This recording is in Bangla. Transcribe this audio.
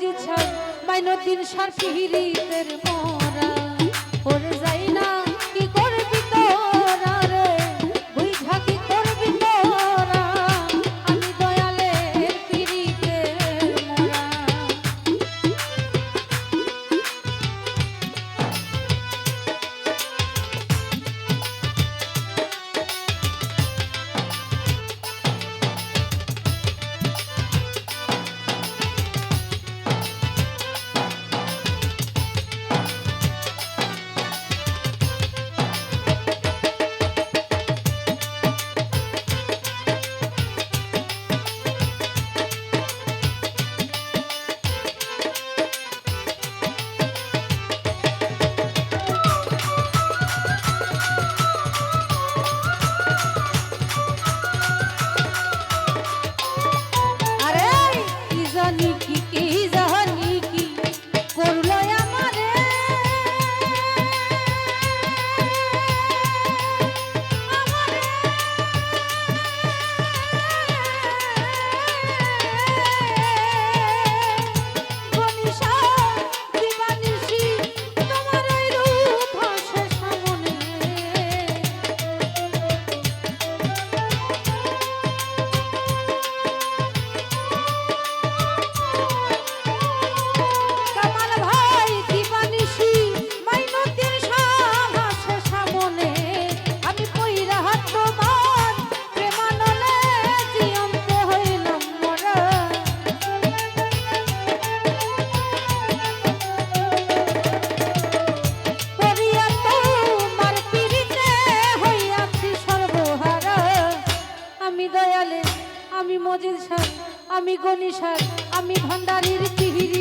বুঝি ছাই মাইনতিন সার পিহিরিতের মরা। আমি মজিদ সার আমি গণি সার আমি ভণ্ডারীর চিহিরি